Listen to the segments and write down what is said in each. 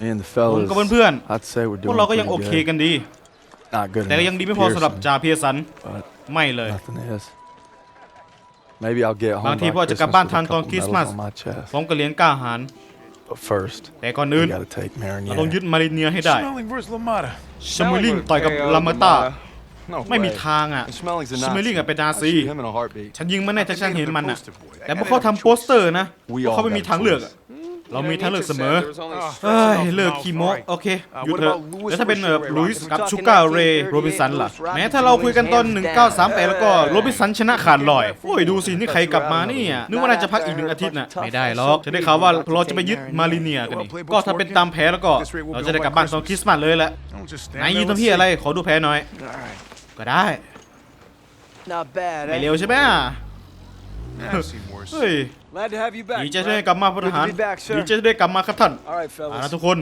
Me and the ผม fellas, กับเพื่อน I'd say we're ๆพว doing กเราก็ยังโอ pretty เค good. กันดี Not good แต่ก็ enough ยังดี for ไม่พอสำหรับ Pearson, จ่าเพียสัน but ไม่เลย nothing is. Maybe I'll get home บางที by พ่อจะกลับ Christmas บ้าน with ทัน a ตอน couple คริสต์ medals มาส on my chest. พร้อมกับเหรียญกล้าหาญ But first, แต่ก่อนอื่น we gotta take เราต้อง Marinier. ยึดมาริเนียให้ได้ Smelling versus Lamada. ชมูลิงต่อยกับ KO ลามาต้า No ไม่มี way. ทางอะ And Schmelling's a ชมูลิง Nazi. อะเป็นนา I'd ซี shoot him in a heartbeat. ฉันยิงมันแน่ถ้าฉันเห็นมันอะ Poster boy. แต่พวกเขาทำโปสเตอร์นะพ We วก all เขาไม่มี got a ทางเลือก choice. อะ เรามีทางเลือกเสมอ There was only Ah. เอ้ย Enough เลิก mouth, คีโม alright. โอเค Uh, หยุด what เถอะ about Louis แล้วถ้าเป็น Sugar Ray ลุยส์ Robinson? กับชูการ์เรย์โรบินสันล่ะ แม้ถ้าเราคุยกันตอน 1938 แล้วก็โรบินสันชนะขาดลอย โอ้ยดูสินี่ใครกลับมาเนี่ย นึกว่าน่าจะพักอีกหนึ่งอาทิตย์น่ะ ไม่ได้หรอกจะได้ข่าวว่าเราจะไปยึดมาริเนียกันนี่ก็ถ้าเป็นตามแผนแล้วก็ เราจะได้กลับบ้านตอนคริสต์มาสเลยแหละ Don't just ไหน stand ยื there. นตรง Let's ที่ see. อะไรขอดูแผลหน่อย Alright. ก็ได้ Not bad, ไม่ eh? เร็วใช่ไหม I've seen worse. เฮ้ย Glad to have you back. ดีใจที่ได้ Brad. กลับมาพลทหาร Good to be back, sir. ดีใจที่ได้กลับมาครับท่าน All right, เอาละ fellas. ทุกคน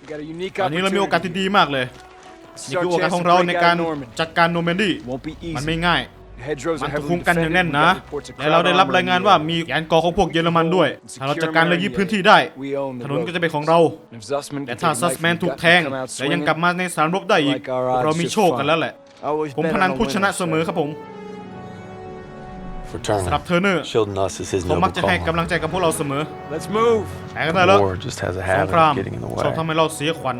We got a unique ตอนนี้เรามีโอกาสที่ opportunity. ดีมากเลย It's นี่ our คือโอกาส chance ของ to เรา break ใน out การ of Norman. จัดการโนแมนดี้ Won't be มัน easy. ไม่ง่าย Hedgerows มั are นถูก heavily คุมกันอย่าง defended. แน่น We've นะ got reports of และเราได้รับ crowd รายงาน armor ว่า in the มียานกอของพวกเยอรมันด้วย ถ้าเราจัดการและยึดพื้นที่ได้ We own ถ the นน road. ก็จะเป็นของเรา And if Zussman แต่ can ถ้า take a ซัส knife แมน in the ถูก gut แทง and come out และยัง swinging, กลับมาในสนามรบได้อีก Like our พวกเรา odds มี just โชคกันแล้วแหละ I always ผม bet พนัน on a ผู้ชนะ winner, เสมอ sir. ครับผม For สำหรับ Turner, เทอร์เนอร์ shielding us is his เขามัก noble จะให้ calling. กำลังใจกับพวกเราเสมอ Let's move. แพ้กันได้แล้ว War just has a สง habit คราม of getting in the ชอบ way. ทำให้เราเสียขวัญ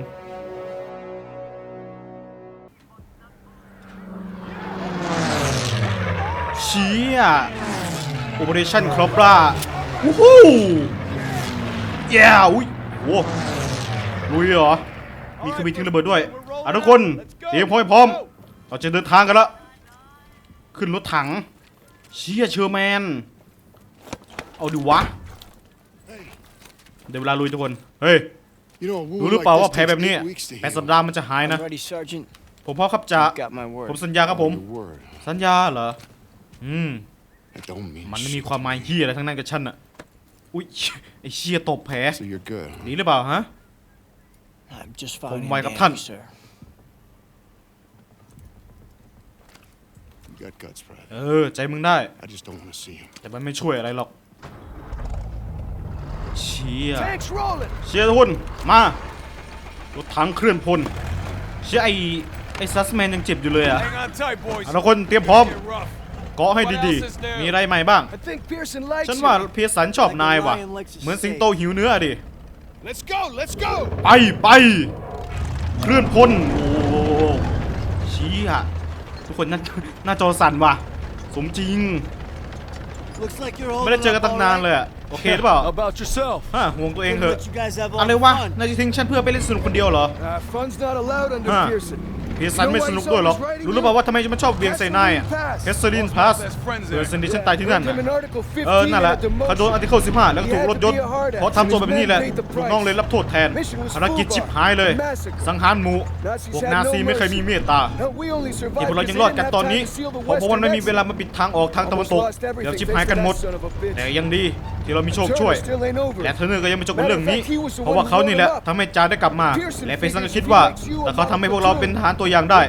เชี่ย Operation Cobra วู้ฮู้เย้อุ้ยโว้ลุยเหรอ มีเครื่องบินทิ้งระเบิดด้วย อะทุกคน เตรียมพร้อมให้พร้อม เราจะเดินทางกันแล้ว ขึ้นรถถัง เชี่ยเชอร์แมน เอาดิวะ เดี๋ยวเวลาลุยทุกคน เฮ้ย You know, a wound รู้หรือเปล่า like ว่า this แผล takes แบบนี้ eight weeks to แปด heal. สัปดาห์มันจะหายนะ I'm ready, Sergeant. ผมพ่อครับจะ Got my ผม word. สัญญาครับผม Your word. สัญญาเหรอ อืม That don't mean มันไม่มี shit. ความหมายเฮียอะไรทั้งนั้นกับฉันอะอุ้ยไอเชียตบแผล So you're good. huh? ดีหรือเปล่าฮะ I'm just Không fine. may and gặp thân. dandy, You got guts, Brad. เออ ใจมึงได้ I just don't want to see him. แต่มันไม่ช่วยอะไรหรอก เชีย Tanks rolling. เชียทุกคนมารถถังเคลื่อนพล เชียไอไอซัสแมนยังเจ็บอยู่เลยอะ Hang on tight, boys. เอาทุกคนเตรียมพร้อม Get rough. เกาะให้ดีๆ มีอะไรใหม่บ้าง I think Pearson likes ฉันว่า you. เพียสันชอบนายว่ะ เหมือนสิงโตหิวเนื้อดิ Let's go. Let's go. ไปไป เคลื่อนพล โอ้โหชี้อะทุ กคนหน้าหน้าจอสั่นว่ะ สมจริง Looks like you're ไม่ได้ holding เจอกัน up ตั้ง all นาน right. เลยอะโอเคหรือเปล่า How about yourself? ฮะห่วงตัวเอง Good เถ to อะ let you guys have all อะไร the วะ fun. นายจะทิ้งฉันเพื่อไปเล่นสนุกคนเดียวเหรอ Uh, fun's not allowed under Huh. Pearson. เพียสันไม่สนุกด้วยหรอก รู้หรือเปล่าว่าทำไมมันชอบเวียงใส่นายอะเฮสเซอรินพาสเพื่อนสนิทฉันตายที่นั่น Him น่ะ in Article 15เออ นั่นแหละ and a เขาโดน demotion. อาร์ติเคิล15 แล้วก็ถูกรถยนต์เพราะทำตัวแบบนี้แหละลูกน้องเลยรับโทษแทนภารกิจชิบหายเลย สังหารหมู่พวกนาซีไม่เคยมีเมตตา No, we only ที่ survived พวกเรา because ยัง they รอด didn't กัน have ตอน time นี้ to seal the เพราะเพราะมันไม่มี western เวลา exit. มาปิดทางออกทางตะวันตก Almost lost everything เดี๋ยวชิบ thanks หาย to กันหมด that son of a bitch. แต่ยังดีที่เรามีโชคช่วย Turner still ain't over และ it. เทอร์เนอร์ก็ยังไม่จบกับเรื่องนี้ เพราะว่าเขานี่แหละทำให้จาได้กลับมา และเฟซันก็คิดว่าแต่เขาทำให้พวกเราเป็นทหารตัวอย่างได้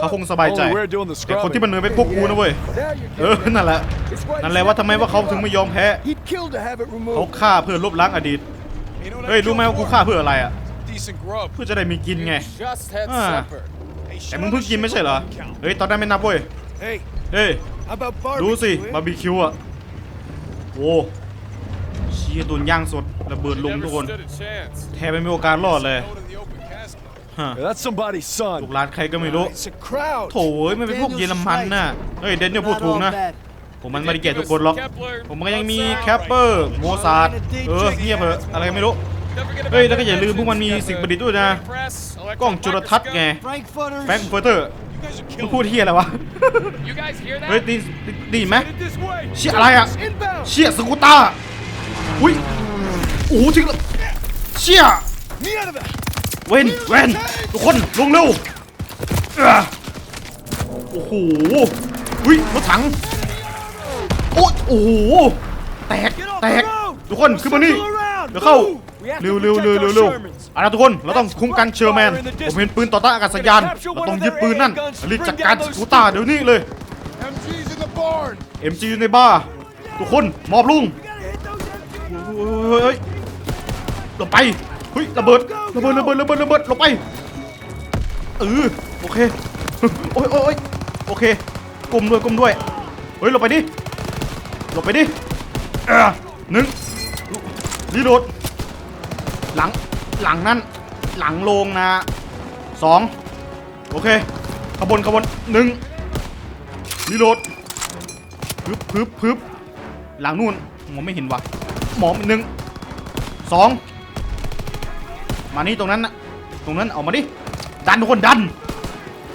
เขาคงสบายใจ Only we're doing the แต่คนที่มัน scrubbing. เหนื่อยเป็นพวกกูนะเว้ย Now you're เออ getting it. นั่นแหละ It's why นั่นแหละว่าทำไมว่าเขาถึงไม่ยอมแพ้ He'd kill to have it เขา removed. ฆ่าเพื่อลบล้างอดีต You know what เฮ้ย I รู้ไหม killed ว่ากู for? ฆ่าเพื่ออะไรอะ Decent grub. เพื่อจะได้มีกินไง Just had Ah. supper. Hey, แต่ shut มึง up เพิ่ง and กิน shit ไม่ใช่เหรอ doesn't count. เฮ้ยตอนนั้นไม่นับเว้ย Hey, เฮ้ย how about ดู barbecue? สิ eh? บาร์บีคิวอะโอ้เชี่ยโดนย่างสดระเบิดลง Never ทุกคน stood a chance. แทบไม่มีโอกาสรอดเลย Go to the open casket. Yeah, that's somebody's ลู son. กหลานใครก็ไม่รู้ It's a crowd. โถเอ้ยมันเป็นพวกเยอรมันน่ะเฮ้ยเดนเนี่ยพูด Not ถูก all นะ bad. ผมมันไม่ได้เกลียดทุกคนหรอก ผมก็ยังมีแคปเปอร์โมซาร์ดเออเงียบเถอะอะไรก็ไม่รู้ Don't forget about เฮ้ยแล้วก็อย่า the ลืมพวกมันมี got สิ่ง the ประดิษฐ์ด้วยนะ printing press, กล้องจุลทรรศน์ไง Frankfurters. แฟรงก์เฟิร์เตอร์ You guys are มึง killing พูด me. เฮียอะไรวะ You guys hear เฮ้ย that? ดีดีดีไหม Headed this way. เชี่ยอะไรอะ Inbound. เชี่ยสกูต้าอุ้ยโอ้โหทิ้งแล้วเชี่ย Me out of that. เวนเวนทุกคนลงเร็วโอ้โหอุ้ยรถถังโอ้โอ้โหแตกแตกทุกคนขึ้นมานี่เดี๋ยวเข้าเร็วเร็วเร็วเร็วเร็วเอาละทุกคนเราต้องคุ้มกันเชอร์แมนผมเห็นปืนต่อต้านอากาศยานเราต้องยึดปืนนั่นรีบจัดการสกูต้าเดี๋ยวนี้เลย MG อยู่ในบ้าทุกคนมอบลุงเฮ้ยเราไป เฮ้ยระเบิดระเบิดระเบิดระเบิดระเบิดลบไปเออโอเคโอ้ยโอ้ยโอเคกลมด้วยกลมด้วยเฮ้ยลบไปดิลบไปดิเออหนึ่งรีโหลดหลังหลังนั่นหลังโลงนะสองโอเคขบวนขบวนหนึ่งรีโหลดพึบพึบพึบหลังนู่นมองไม่เห็นว่ะหมอหนึ่งสอง มานี่ตรงนั้นนะตรงนั้นเอามาดิดันทุกคนดัน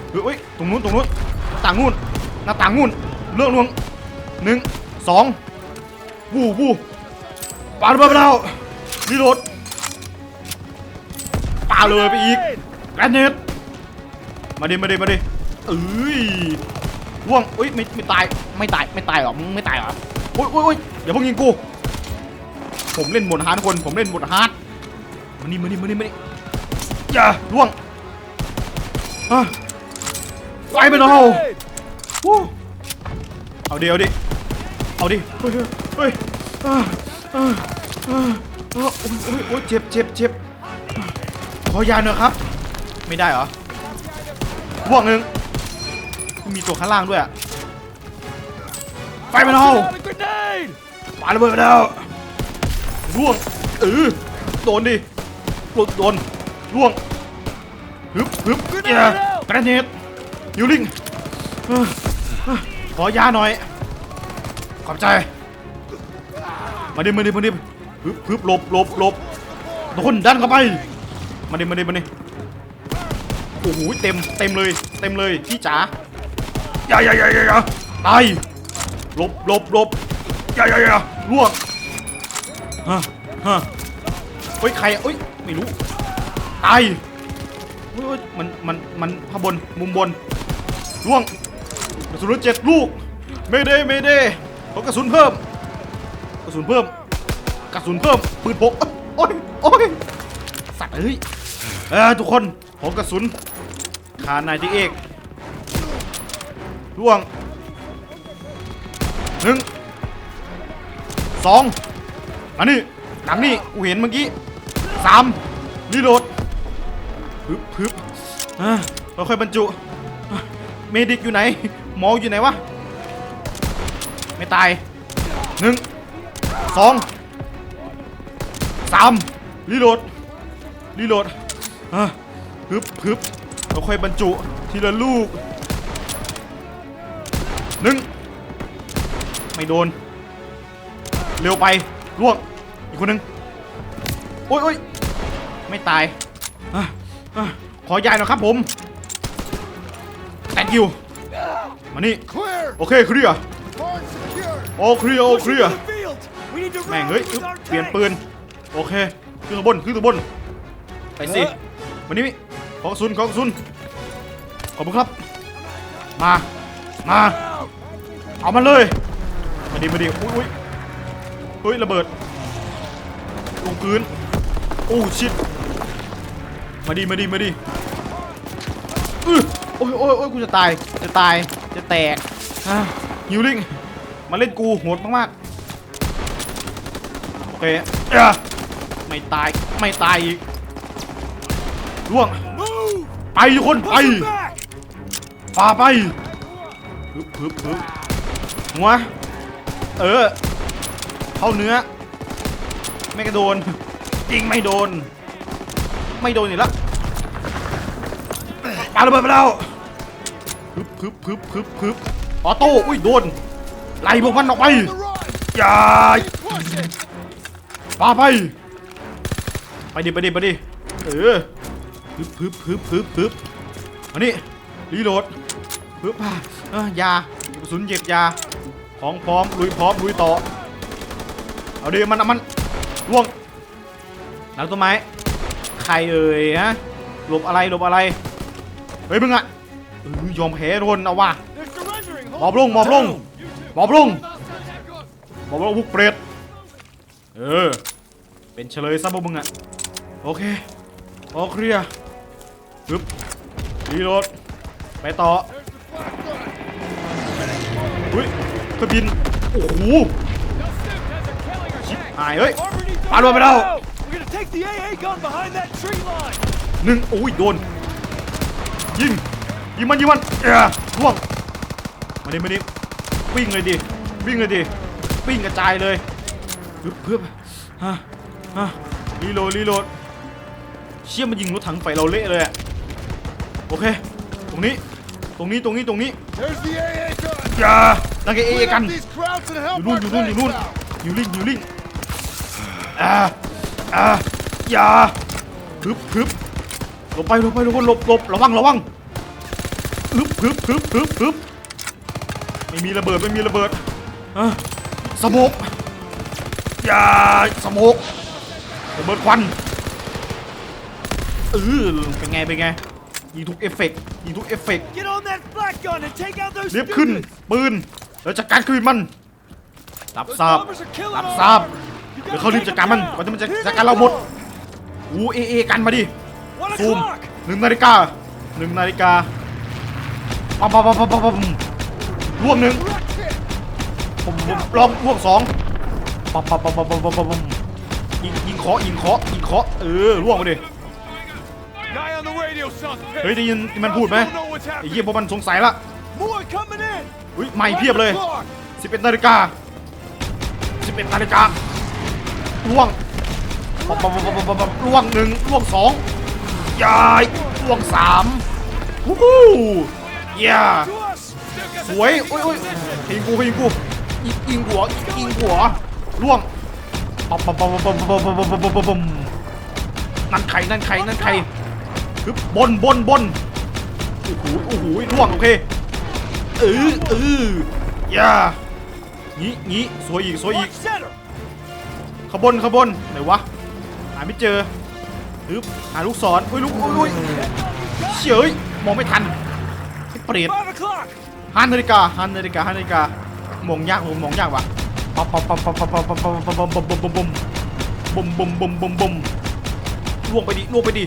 เฮ้ยตรงนู้นตรงนู้นหน้าต่างนู้นหน้าต่างนู้นเลือกลวงหนึ่งสองวู้วู้ปาระเบิดไปแล้วรีโหลดปาเลยไปอีกแกรนเนตมาดิมาดิมาดิเอ้ยว่วงเอ้ยไม่ไม่ตายไม่ตายไม่ตายหรอมึงไม่ตายหรอโอ้ยโอ้ยโอ้ยอย่าพิ่งยิงกูผมเล่นบทฮาร์ดทุกคนผมเล่นบทฮาร์ด มานี่มานี่มานี่มานี่อย่าล่วงอะไฟไปหน่อยวู้เอาดิเอาดิเอาดิเฮ้ยเฮ้ยอ่าอ่าอ่าโอ้ยโอ้ยเจ็บเจ็บเจ็บขอยาหน่อยครับ ไม่ได้เหรอพวกหนึ่งมีตัวข้างล่างด้วยอะไฟไปหน่อยปาระเบิดไปแล้วร่วงเออโดนดิ โดนโดนร่วงฮึบฮึบเอย่ากระเนตยูริงขอยาหน่อย ขอบใจ มาดิมาดิมาดิฮึบฮึบหลบหลบหลบโดนดันเข้าไป มาดิมาดิมาดิโอ้โหเต็มเต็มเลยเต็มเลยพี่จ๋าอย่าอย่าอย่าอย่าอย่าตายหลบหลบหลบอย่าอย่าอย่าร่วงฮะฮะเฮ้ยใครอะเอ้ย ไม่รู้ตายเฮ้ยเฮ้ยมันมันมันข้างบนมุมบนล่วงกระสุนเหลือเจ็ดลูกไม่ได้ไม่ได้ขอกระสุนเพิ่ม กระสุนเพิ่ม กระสุนเพิ่มปืนพกโอ้ยโอ้ยสัตว์เอ้ยเออทุกคนขอกระสุนขานายที่เอกล่วงหนึ่งสองอันนี้หลังนี่กูเห็นเมื่อกี้ สามรีโหลดพึบพึบอะค่อยบรรจุเมดิกอยู่ไหน หมออยู่ไหนวะ ไม่ตายหนึ่งสองสามรีโหลดรีโหลดอะพึบพึบค่อยบรรจุทีละลูกหนึ่งไม่โดน เร็วไปล่วงอีกคนหนึ่ง อ้ยโอ้ยไม่ตายอะอะขอยายหน่อยครับผมแตงคิวมานี่ Clear! โอเคเคลียร์ Barn secure! โอเคลียร์โอเคลียร์ Field! We need to แม่ง run! เฮ้ย This อึ๊ is บ our เปลี่ยน tank! ปืน โอเค ขึ้นตัวบน ขึ้นตัวบน ไปสิมานี่ขอกระสุนขอกระสุน ขอบคุณครับ มา มา เอามันเลย มาดิมาดิอุ้ยอุ้ยเฮ้ยระเบิด ลงพื้น โอ้ชิดมาดิมาดิมาดิโอ้ยโอ้ยโอ้ยกูจะตายจะตายจะแตกอะฮิวลิงมาเล่นกูโหดมากๆโอเคอะไม่ตายไม่ตายอีกล่วงไปทุกคนไปป่าไปฮึบฮึบฮึบหัวเออเข้าเนื้อไม่กระโดน ยิงไม่โดน ไม่โดนอีกแล้วปาระเบิดไปแล้วพึบพึบพึบพึบพึบออโต้อุ้ยโดนไล่พวกมันออกไปอย่าปาไป ไปดิไปดิไปดิเออพึบพึบพึบพึบพึบมานี่รีโหลดพึบอะเอ้ยากระสุนเหย็บยา ของพร้อมลุยพร้อมลุยต่อ เอาดิมันอามันล่วง หลังต้นไม้ใครเอ่ยฮะหลบอะไรหลบอะไรเฮ้ยมึงอะเออยอมแพ้โดนเอาว่ะหมอบลงหมอบลงหมอบลงหมอบลงพวกเปรตเออเป็นเฉลยซะพวกมึงอะโอเคโอเคลียปึ๊บรีโหลดไปต่ออุ้ยเครื่องบินโอ้โหชิบหายเฮ้ยปาดลงไปแล้ว take the AA gun behind that tree line. หนึ่งโอ้ยโดน ยิง ยิงมันยิงมันเอ้อล่วงมาดิมาดิวิ่งเลยดิวิ่งเลยดิวิ่งกระจายเลยพึบพึบฮะฮะรีโหลดรีโหลดเชี่ยมันยิงรถถังไฟเราเละเลยอะโอเค ตรงนี้ ตรงนี้ ตรงนี้ ตรงนี้ There's the AA gun. อย่าตั้งใจเอ Clean กัน up these crowds and อ help ยู่นู่น our อยู่นู่น อยู่นู่น tanks out. อยู่ลิงอยู่ลิงอ่า อ่าอย่าฮึบฮึบหลบไปหลบไปหลบไปหลบหลบระวังระวังฮึบฮึบฮึบฮึบฮึบไม่มีระเบิดไม่มีระเบิดอะสโมกอย่าสโมกระเบิดควันเออเป็นไงเป็นไงยิงทุกเอฟเฟกต์ยิงทุกเอฟเฟกต์ Get on that flak gun and take out those เรียบขึ้น students. ปืนแล้วจัดการคืนมันรับ Those ทราบ bombers are killing รับ our ทราบ armor. You เดี๋ยวเขารีบจัดการมัน down. ก่อนที่มันจะจัดการเราหมดอูเอเอกันมาดิซูมหนึ่งนาฬิกาหนึ่งนาฬิกาปั๊มปั๊มปั๊มปั๊มปั๊มปั๊มร่วงหนึ่งผมลองร่วงสองปั๊มปั๊มปั๊มปั๊มปั๊มปั๊มปั๊มยิงยิงเคาะยิงเคาะยิงเคาะเออร่วงมาดิเฮ้ยได้ยินมันพูดไหมไอ้เหี้ยพวกมันสงสัยละอุ้ยไม่เพียบเลย 11นาฬิกา11นาฬิกา ล่วงบบบบบบล่วงหนึ่งล่วงสองยายล่วงสามวู้ฮู้ย่าสวยโอ้ยโอ้ยยิงกูยิงกูยิงยิงหัวยิงหัวล่วงปั๊บปั๊บปั๊บปั๊บปั๊บปั๊บปั๊บปั๊บปั๊บบนั่นใครนั่นใครนั่นใครฮึบบนบนบนโอ้โหโอ้โหล่วงโอเคเออเออย่างี้งี้สวยอีกสวยอีก ขบวนขบวนไหนวะหาไม่เจอฮึบหาลูกศรอุ้ยลูกอุ้ยอุ้ยเฉยมองไม่ทันไอ้เปรตห้านาฬิกาห้านาฬิกาห้านาฬิกามองยากมองยากว่ะปั๊บปั๊บปั๊บปั๊บปั๊บปั๊บปั๊บปั๊บปั๊บปั๊บปั๊บปั๊บบุมบุมบุมบุมบุมล่วงไปดิล่วงไปดิ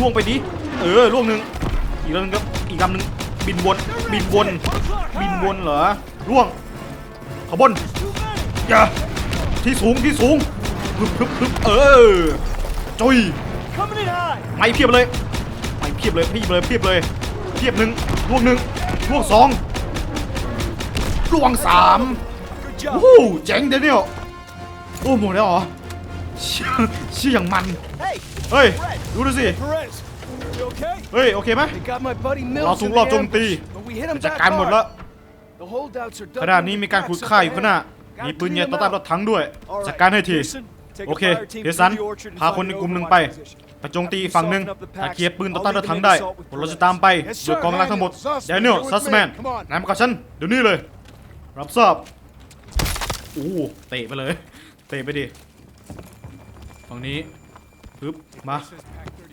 ล่วงไปดิเออล่วงหนึ่งอีกลำหนึงครับอีกลำหนึงบินวนบินวน One o'clock. บิน high. วนเหรอล่วงขบวน Too many. อย่า ที่สูงที่สูงฮึบฮึบฮึบเออจุย Coming in high. ไม่เพียบเลยไม่เพียบเลยเพียบเลยเพียบเลยเพียบหนึ่งล่วงหนึ่งล่วงสองล่วงสาม Good โอ้ job. โหเจ๋งเดนิเอลโอ้หมดแล้วเหรอเชี่ยเชี่ยอย่างมัน Hey, เฮ้ย ดูดูสิ Perez. You okay? เฮ้ย โอเคไหม They got my buddy Mills เราถูก in รอบ the โจมตี ambush, but we hit him จัด back การหมด hard. แล้ว The holdouts are ขณะนี้มีการขุดค่ายอยู่ข้างหน้า มีปืนใหญ่ต่อต้านรถถังด้วยจัดการให้ทีโอเคเฮสันพาคนในกลุ่มหนึ่งไปไปโจมตีอีกฝั่งหนึ่งถ้าเคลียร์ปืนต่อต้านรถถังได้พวกเราจะตามไปโดยกองกำลังทั้งหมดเดนิเอลซัสแมนนายมากับฉันเดี๋ยวนี้เลย รับทราบโอ้โหเตะไปเลย เตะไปดิฝั่งนี้ปึ๊บมา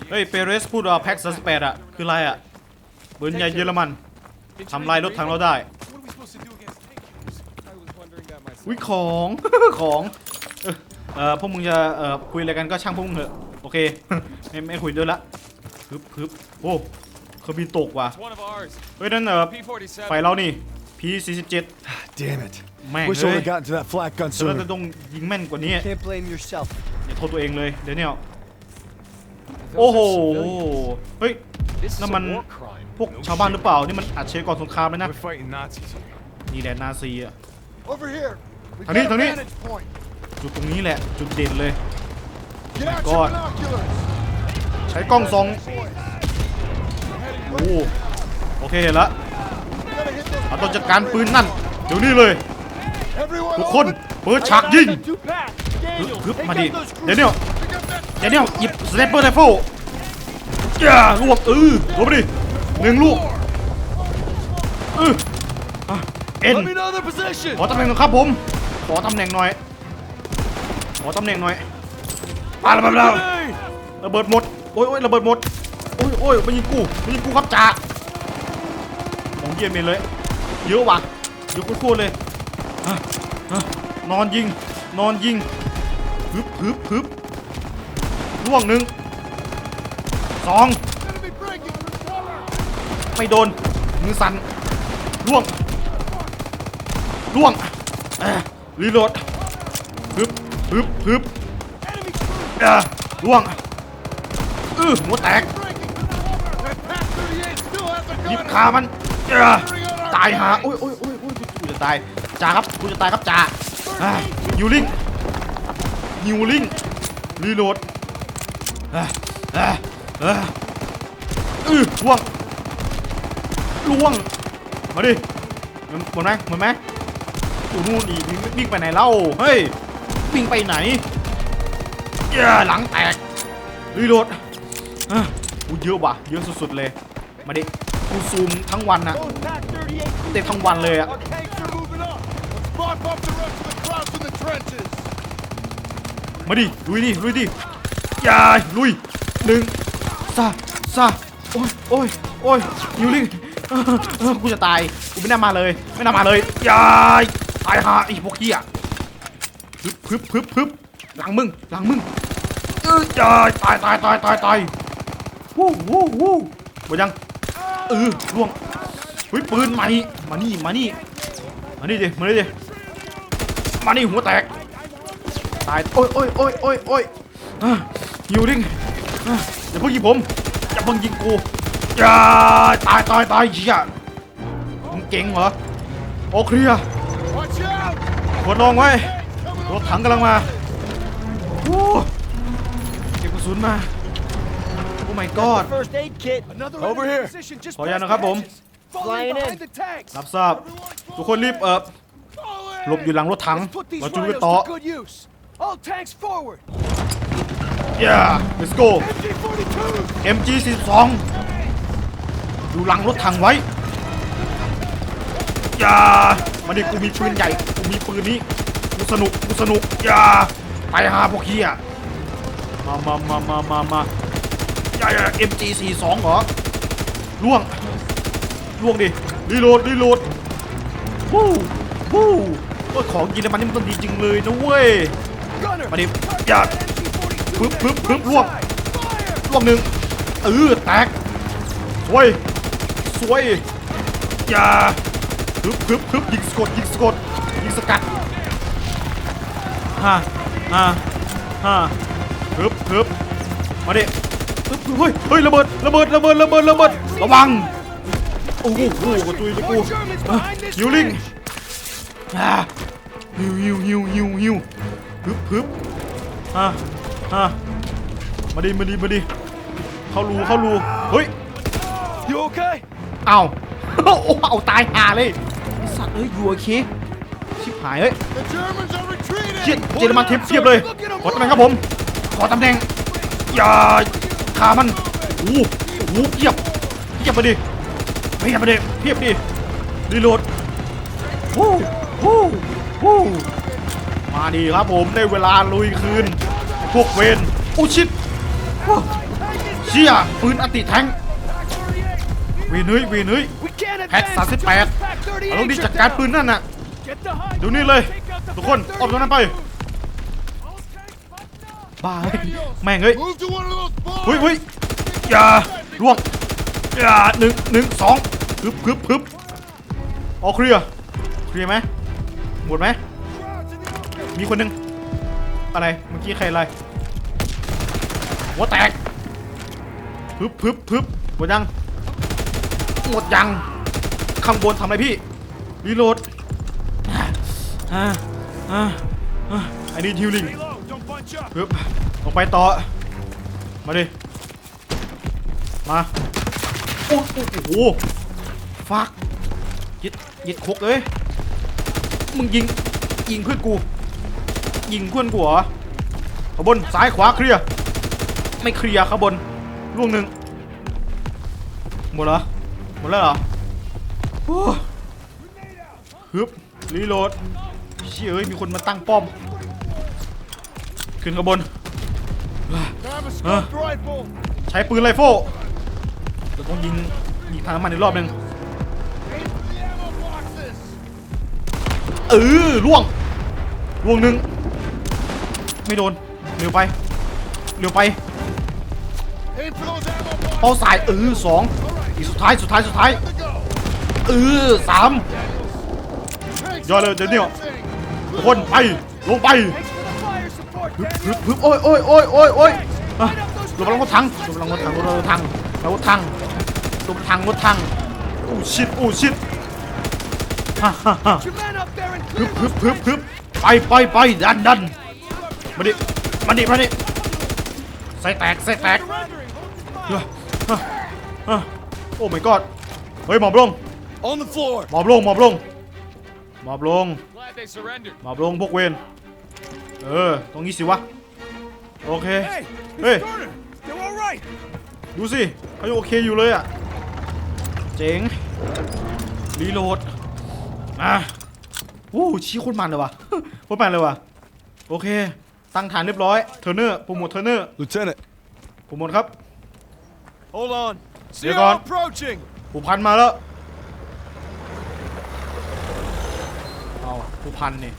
เฮ้ยเปเรสพูดว่าแพ็กซัสแปดอะคืออะไรอะปืนใหญ่เยอรมันทำลายรถถังเราได้ What are we supposed to do against tankers? I was wondering that myself. วิของ ของเออเออพวกมึงจะเอ่อคุยอะไรกันก็ช่างพวกมึงเถอะโอเค ไม่ไม่คุยด้วยละฮึบฮึบโอ้เครื่องบินตกว่ะ It's one of ours. เฮ้ยนั่นเออ P-47. ไฟเรานี่ P47 Damn it. แม่ง Wish I เล would ย have gotten to that flak gun เราจะ sooner. ต้องยิงแม่นกว่านี้ Can't blame yourself. อย่าโทษตัวเองเลยเดี๋ยวเนี่ยโอ้โหเฮ้ย This is No a man- war crime. พวกชาวบ้านหรือเปล่า นี่มันอาชญากรสงครามเลยนะ We're fighting Nazis here. นี่แหละนาซีอะ Over here. We Thằng đi, got a thằng đi. vantage point. จุดตรงนี้แหละจุดเด่นเลย Get My out God. your binoculars. ใช้กล้องส่องโอ้โอเคเห็นละ We gotta hit those เราต้องจัดการปืนนั่นเดี๋ยวนี้เลย Everyone ทุกคน open. เปิดฉากยิง Two pack. ฮึบ Daniel, ฮึบ take มาดิ out those เดี๋ยวเนี่ย Pick up that เดี๋ยวเนี่ยหยิบสไนเปอร์ไรเฟิลย่าลวกเออลวกไปดิหนึ่งลูกเอออะเอ็น Let me know their position. ขอตำแหน่งหน่อยครับผมข อตำแหน่งหน่อย ขอตำแหน่งหน่อยปาระเบิดแล้วระเบิดหมด โอ้ยโอ้ยระเบิดหมด โอ้ยโอ้ยมันยิงกูมันยิงกูครับจ่าของเยี่ยมเลย เยอะว่ะเยอะโคตรๆเลยอะอะนอนยิง นอนยิงฮึบฮึบฮึบล่วงหนึ่งสอง enemy breaking through cover. ไม่โดน มือสั่นล่วงล่วงเอ่อ รีโหลดฮึบฮึบฮึบเอ่อล่วงอือหัวแตกยิบขามันเอ่อตายหาโอ้ยโอ้ยโอ้ยโอ้ยกูจะตายจ่าครับกูจะตายครับจ่าอะยูริงยูริงรีโหลดอะอะอะอือล่วงล่วงมาดิหมดไหมหมดไหม อยู่นู่นอีกวิ่งไปไหนเล่าเฮ้ยวิ่งไปไหนเย้หลังแตกรีโหลดอะกูเยอะว่ะเยอะสุดๆเลย มาดิกูซูมทั้งวันนะเต็มทั้งวันเลยอะมาดิลุยดิลุยดิย่าลุยหนึ่งซาซาโอ้ยโอ้ยโอ้ยยูริงเออกูจะตายกูไม่น่ามาเลย ไม่น่ามาเลยย่า ตายหาไอ้พวกเหี้ยพึบพึบพึบพึบหลังมึงหลังมึงเอออย่าตายตายตายตายตายวู้วู้วู้หมดยังเออล่วงเฮ้ยปืนใหม่มานี่มานี่มานี่ดิมานี่ดิมานี่หัวแตกตายโอ้ยโอ้ยโอ้ยโอ้ยโอ้ยอะหิวดิ้งอย่าเพิ่งยิงผมอย่าเพิ่งยิงกูตายตายตายเหี้ยมึงเก่งเหรอโอเคลียร์ Watch out! กดลองไว้ Coming รถถังกำลังมาโอ้เก็บกระสุนมาโอ้ my god First aid kit. Another Over enemy here. position just ขออนุญาต past นะครับ the ผม hedges. Falling Flying in. behind the tanks. รับทราบทุกคนรีบเอ่อ Fall หลบอยู่หลังรถถัง Let's put these เราจุดไป rhinos ต่อ to good use. All tanks forward. yeah let's go MG-42s. MG 42อยู่หลังรถถังไว้ อย่ามาดิกูมีปืนใหญ่กูมีปืนนี้กูสนุกกูสนุกอย่าไปหาพวกเฮียมามามามามามาอย่าอย่า MG 42เหรอล่วงล่วงดิรีโหลดรีโหลดวู้วู้โอ้ยของกินแล้วมันนี่มันต้องดีจริงเลยนะเว้ย Gunner. มาดิอย่า MG-42 ปึ๊บปึ๊บ down ปึ๊บ right ล่วง side. Fire. ล่วงหนึ่งเออแตกสวยสวยอย่า พึบพึบพึบยิงสกดยิงสกดยิงสกัดฮ่าฮ่าฮ่าพึบพึบมาดิปึ๊บปึ๊บเฮ้ยเฮ้ยระเบิดระเบิดระเบิดระเบิดระเบิดระวังโอ้โหโอ้โหกระตุยเลยกู More Germans behind this ฮิวลิง ridge. อ่าฮิวฮิวฮิวฮิวฮิวพึบพึบฮ่าฮ่ามาดิมาดิมาดิเข้ารูเข้ารูเฮ้ย You okay? เอา โอ้เอาตายหาเลยไอ้สัตว์เอ้ยอยู่โอเคชิบหายเฮ้ย The Germans are retreating. เจียเจอรมันทิพย์เทียบเลยขอตำแหน่งครับผมขอตำแหน่งอย่าขามันโอ้โหโอ้โหเพียบเพียบไปดิเพียบไปดิเพียบดิรีโหลดวู้วู้วู้มาดีครับผมได้เวลาลุยคืน พวกเวนโอ้ชิดว้าวเชี่ยปืนอติแทงค์เวนเฮ้ยเวนเฮ้ย We can't แพ็ก advance สามสิบ until แปด those Pac 38s เราต้องรีบ are จัดการ down. ปืนนั่นน่ะ Get the high ดูนี่เลย Take out the ทุกคน Pac ออกตรงนั้นไปบ้าเฮ้ยแม่งเฮ้ย Move to one of those bombs. เฮ้ยเฮ้ยอย่าล่วงอย่าหนึ่งหนึ่งสองพึบพึบพึบออกเคลียร์เคลียร์ไหมหมดไหมมีคนหนึ่งอะไรเมื่อกี้ใครอะไรหัวแตกพึบพึบพึบหมดยังหมดยัง ข้างบนทำอะไรพี่รีโหลดอ่าอ่าอ่าไอ้นี่ทิวลิงปึ๊บลงไปต่อ มาดิ มา โอ้โอ้โอ้โหฟักยิดยิดคุกเลย มึงยิง ยิงเพื่อนกู ยิงเพื่อนกูเหรอขางบนซ้ายขวาเคลียร์ ไม่เคลียร์ข้างบนล่วงหนึ่งหมดเหรอ หมดแล้วเหรอโอ้ ฮึบรีโหลดเชี่ยเอ้ยมีคนมาตั้งป้อม ขึ้นข้างบน ใช้ปืนไรเฟิลเราต้องยิงยิงทางมันอีกรอบหนึ่งเออล่วงล่วงหนึ่งไม่โดนเร็วไปเร็วไปเป้าสายเออสองอีกสุดท้ายสุดท้ายสุดท้าย เออสาม Tanks Yo, are le- Daniel. advancing. ทุกคนไปลงไปฮึบฮึบโอ้ยโอ้ยโอ้ยโอ้ยโอ้ยหลบหลังรถถังหลบหลังรถถังรถถังรถถังรถถังรถถังโอ้ชิดโอ้ชิดฮ่าฮ่าฮ่าฮึบฮึบฮึบฮึบไปไปไปดันดันมาดิมาดิมาดิใส่แตกใส่แตกโอ้ my god เฮ้ยหมอบลง on the floor. หมอบลงหมอบลงหมอบลง Glad they surrendered. หมอบลงพวกเวนเออ ตรงนี้สิวะ โอเค Hey, Hey. Miss Turner, they're all right. ดูสิเขายังโอเคอยู่เลยอะ เจ๋ง รีโหลดอะวู้ชี้โคนมันเลยว่ะ โคนมันเลยว่ะ โอเค ตั้งฐานเรียบร้อย เทอร์เนอร์โปรโมทเทอร์เนอร์ Lieutenant, โปรโมทครับ Hold on. You're Zero gone. approaching. ผู้พันมาแล้ว เอา ผู้พันนี่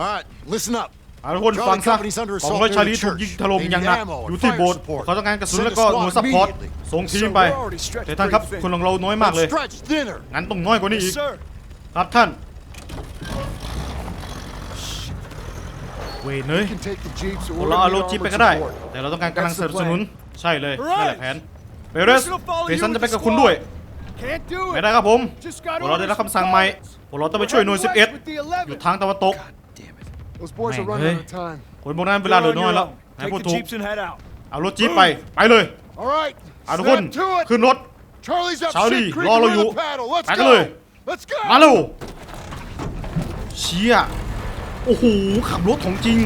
All right, listen up. เอาทุกคนฟังซะ Company's under กอง assault ร้อย near ชาลี the ถูก church. ยิงถล่ม They อย่าง need หนัก ammo and อยู่ที่ fire โบสถ์ support. เขาต้องการกระสุน Send a แล้วก็ squad หน่วยซัพพอร์ต immediately. ส่งทีม Sir, ไป we're already stretched แต่ท่านครับ pretty thin. คนของเราน้อยมากเลย Let's stretch thinner. งั้นต้องน้อยกว่านี้อี Yes, ก sir. ครับท่าน เวยเนย We can take the jeeps or เราเอา we're ร gonna ถ need จิ๊บไป armored ก็ได้ support. แต่เราต้องการกำลังสนับสนุน ใช่เลย Alright. นั่นแหละแผนเบเรส We're gonna follow เฟสัน you จะ with ไป the กับคุณด้วย Can't do ไม่ it. ได้ครับผม Just got พวกเราได้รับ orders คำสั่ง from ใหม่ guards. พวกเราต้องไปช่วยหน่วย Heading west 11 with the อยู่ 11. ทางตะวันตก Those boys are Man, running hey. out of time. คนพวกนั้นเวลาเหลือน้อยแล้วให้ Take พูด the ถูก jeeps and head out. เอารถจี๊ปไปไปเลย All right, เอาทุกคน snap to it. ขึ้นรถ Charlie's up Charlie, shit creek rolo with you. the paddle. Let's Back away. go. Let's go. มาเร็วเชี่ยโอ้โหขับรถของจริง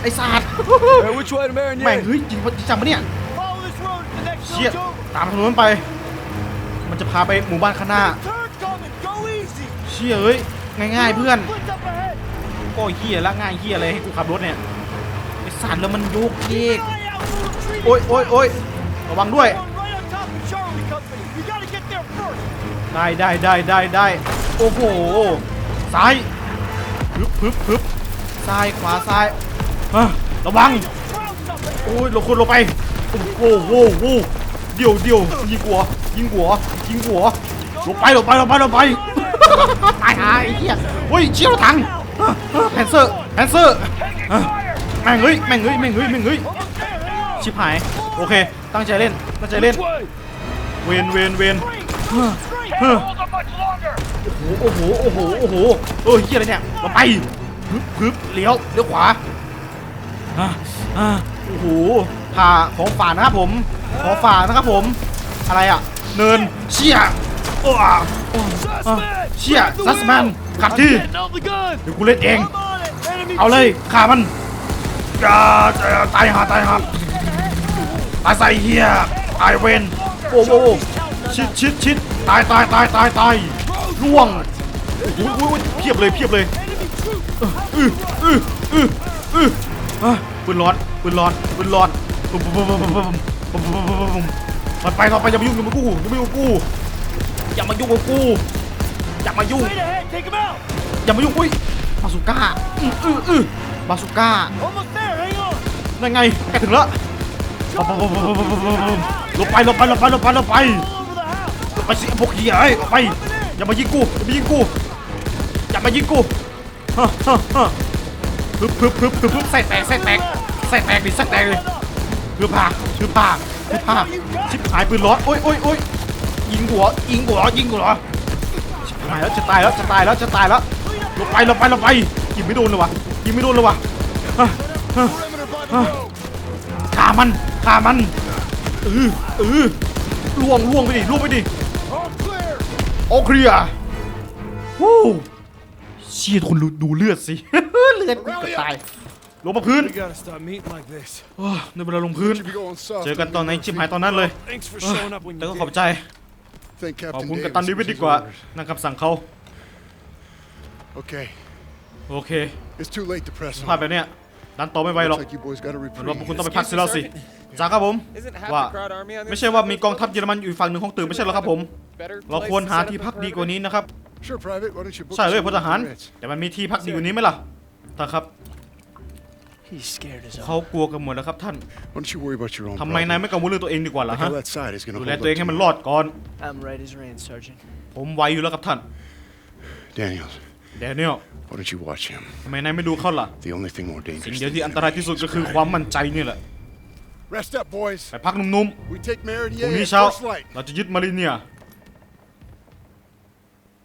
ไอ้สัตว์ Hey, which way to แม่ง Marigny? เฮ้ยจริงปะจริงจังปะเนี่ย Follow this road. The next เชี่ย zone's over. ตามถนนไป มันจะพาไปหมู่บ้านข้างหน้าเชี่ยเอ้ยง่ายๆเพื่อน Split up ahead. โอ้ยเฮียละง่ายเฮียอะไรให้กูขับรถเนี่ยไอสัตว์แล้วมันโยกเยกโอ้ยโอ้ยโอ้ยระวังด้วย ได้ได้ได้ได้ได้โอ้โหซ้ายพึบพึบพึบซ้ายขวาซ้ายระวังโอ้ยเราคนเราไปโอ้โหโอ้โหเดี๋ยวเดี๋ยวยิงหัวยิงหัว ยิงหัวลงไปลงไปลงไปลงไปตายหาไอ้เหี้ยเฮ้ยเชี่ยวถังแพนเซอร์แพนเซอร์แม่งเฮ้ยแม่งเฮ้ยแม่งเฮ้ยแม่งเฮ้ยชิบหายโอเค ตั้งใจเล่นตั้งใจเล่นเวนเวนเวนเฮ้อเฮ้อโอ้โหโอ้โหโอ้โหโอ้โหเอ้ยเฮียอะไรเนี่ยเราไปพึบพึบเลี้ยวเลี้ยวขวาอะอะโอ้โหผ่าของฝ่านะครับผม ของฝ่านะครับผม อะไรอะ เนินเชี่ยโอ้อะโอ้อะเชี่ยซัสแมนขับที่เดี๋ยวกูเล่นเอง เอาเลยฆ่ามันอย่าตายหาตายหาตายใส่เฮียตายเวนโอ้โหชิดชิดชิดตายตายตายตายตายล่วงโอ้โหเพียบเลยเพียบเลยอืออืออืออืออะปืนร้อนปืนร้อนปืนร้อน มันไปต่อไปอย่ามายุ่งอย่ามกูอย่ามายุ่งกับกูอย่ามายุ่งกับกูอย่ามายุ่งอย่ามายุ่งอุ้ยบาสุก้าอืออืออืบาสุก้า Almost there. Hang on. นั่นไงใกล้ถึงแล้วปั๊บปั๊บปั๊บปั๊บปั๊บปั๊บปั๊บหลบไปหลบไปหลบไปหลบไปหลบไป All over the house. ไปสิพวกเหี้ยไอ้ยออกไปอย่ามายิงกูอย่ามายิงกูอย่ามายิงกูฮะฮะฮะพึบพึบพึบพึบพึบใส่แตกใส่แตกใส่แตกดิใส่แตกเลยพึบผาพึบผาพึบผา You ชิบหายปืนร้อนโอ้ยโอ้ยโอ้ยยิงหัวยิงหัวยิงหัวชิบหายแล้วจะตายแล้วจะตายแล้วจะตายแล้วหลบไปหลบไปหลบไปยิงไม่โดนเลยวะยิงไม่โดนเลยวะฆ่ามันฆ่ามันเออเออล่วงล่วงไปดิล่วงไปดิโอเคลียวู้เชี่ยทุกคนดูดูเลือดสิ เลือดกูกือบตาย ลงมาพื้น We gotta stop meeting like this. โอ้ยในเวลาลงพื้น Should be going south. เจอกันตอนไหนชิบหายตอนนั้นเลย Thanks for เออ showing up when แต่ you ก็ did. ขอบใจ Thank ขอบ Captain คุณ Davis กัปตันดิวิด with ดี his กว่า orders. นั่งคำสั่งเขา Okay, โอเค it's too late to press พลาด on. แบบเนี้ยดันต่อไม่ไหวหรอก Looks like you boys got a เหมือนว่าพวกคุณ reprieve. ต้องไปพักสิแล้วสิจ้าครับผม Isn't half ว่า the crowd army on the ไม่ other ใช่ side ว่า of มี this? กองทัพเยอรมันอยู่อีกฝั่งหนึ่งของตึกไม่ใช่เหรอครับผม Better เรา place ควร to หา set up ที่ a พักดีก perimeter? ว่านี้นะครับ Sure, Private. Why don't you book ใช่เลย us พลทหาร some minutes? แต่มันมีที่พักดีกว่านี้ไหมล่ะท่านครับ He's scared as เขากลัวกันหมดแล้วครับท่าน Why don't you worry about your own ทำไมนาย problem? ไม่กังวลเรื่องตัวเองดีกว่าล่ะ Like ฮะ how that side is gonna ดู hold แล up ตัวเองให้ to มัน you. รอดก่อน I'm right as rain, Sergeant. ผมไหวอยู่แล้วครับท่าน Daniels, แดเนียล Why don't you watch him? ทำไมนายไม่ดูเขาล่ะ The only thing more สิ่ง dangerous เดียว than ที่อันตรายที่สุดก็คือความมั่นใจนี่แหละ Rest up, boys. ไปพักนุ่ม We take ๆพรุ่ง Meridian นี้ at เช้า first light. เราจะยึดมาริเนีย